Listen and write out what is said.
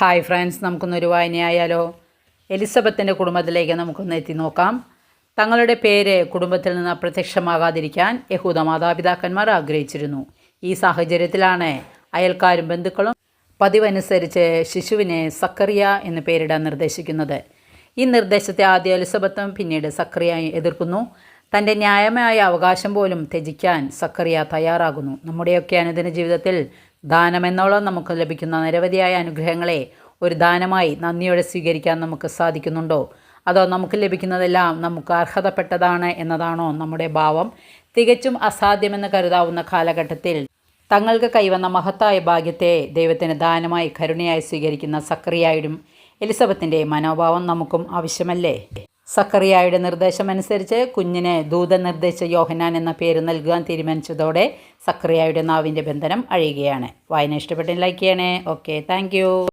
Hi friends നമുക്കൊന്നൊരു വായനയായാലോ? എലിസബത്തിന്റെ കുടുംബത്തിലേക്ക് നമുക്കൊന്ന് എത്തി നോക്കാം. തങ്ങളുടെ പേര് കുടുംബത്തിൽ നിന്ന് അപ്രത്യക്ഷമാകാതിരിക്കാൻ യഹൂദ മാതാപിതാക്കന്മാർ ആഗ്രഹിച്ചിരുന്നു. ഈ സാഹചര്യത്തിലാണ് അയൽക്കാരും ബന്ധുക്കളും പതിവനുസരിച്ച് ശിശുവിനെ സക്കറിയ എന്ന് പേരിടാൻ നിർദ്ദേശിക്കുന്നത്. ഈ നിർദ്ദേശത്തെ ആദ്യ എലിസബത്തും പിന്നീട് സക്കറിയായി എതിർക്കുന്നു. തന്റെ ന്യായമായ അവകാശം പോലും ത്യജിക്കാൻ സക്കറിയ തയ്യാറാകുന്നു. നമ്മുടെയൊക്കെ അനുദിന ജീവിതത്തിൽ ദാനമെന്നോളം നമുക്ക് ലഭിക്കുന്ന നിരവധിയായ അനുഗ്രഹങ്ങളെ ഒരു ദാനമായി നന്ദിയോടെ സ്വീകരിക്കാൻ നമുക്ക് സാധിക്കുന്നുണ്ടോ? അതോ നമുക്ക് ലഭിക്കുന്നതെല്ലാം നമുക്ക് അർഹതപ്പെട്ടതാണ് എന്നതാണോ നമ്മുടെ ഭാവം? തികച്ചും അസാധ്യമെന്ന് കരുതാവുന്ന കാലഘട്ടത്തിൽ തങ്ങൾക്ക് കൈവന്ന മഹത്തായ ഭാഗ്യത്തെ ദൈവത്തിന് ദാനമായി കരുണയായി സ്വീകരിക്കുന്ന സക്രിയായിടും എലിസബത്തിന്റെ മനോഭാവം നമുക്കും ആവശ്യമല്ലേ? സക്കറിയായുടെ നിർദ്ദേശമനുസരിച്ച് കുഞ്ഞിനെ ദൂത നിർദ്ദേശ യോഹനാൻ എന്ന പേര് നൽകാൻ തീരുമാനിച്ചതോടെ സക്കറിയായുടെ നാവിന്റെ ബന്ധനം അഴിയുകയാണ്. വായന ഇഷ്ടപ്പെട്ടെങ്കിൽ ലൈക്ക് ചെയ്യണേ. Okay thank